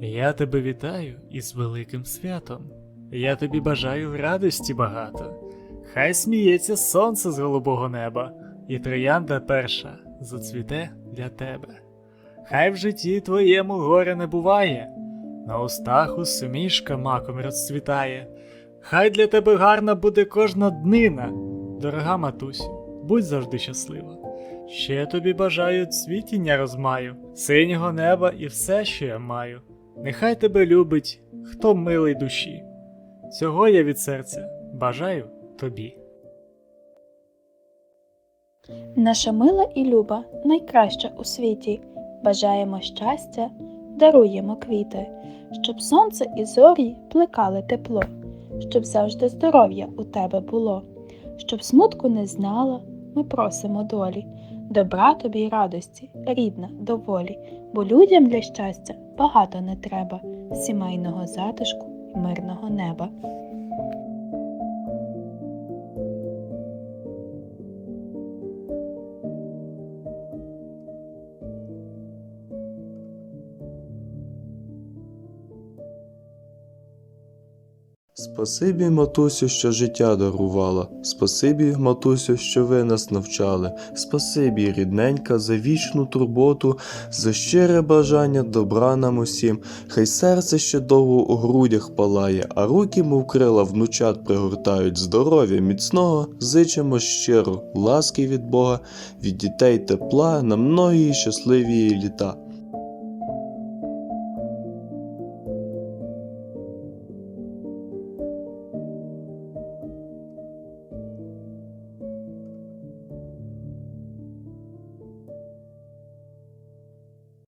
Я тебе вітаю із великим святом. Я тобі бажаю радості багато. Хай сміється сонце з голубого неба, і троянда перша зацвіте для тебе. Хай в житті твоєму горя не буває, на устах усмішка маком розцвітає. Хай для тебе гарна буде кожна днина, дорога матусю, будь завжди щаслива. Ще тобі бажаю цвітіння розмаю, синього неба і все, що я маю. Нехай тебе любить, хто милий душі. Цього я від серця бажаю тобі. Наша мила і люба найкраща у світі. Бажаємо щастя, даруємо квіти, щоб сонце і зорі плекали тепло, щоб завжди здоров'я у тебе було, щоб смутку не знала, ми просимо долі, добра тобі й радості, рідна, доволі, бо людям для щастя багато не треба, сімейного затишку і мирного неба. Спасибі, матусю, що життя дарувала. Спасибі, матусю, що ви нас навчали. Спасибі, рідненька, за вічну турботу, за щире бажання добра нам усім. Хай серце ще довго у грудях палає, а руки, мов крила, внучат пригортають. Здоров'я міцного, зичимо щиро, ласки від Бога, від дітей тепла на многії щасливі літа.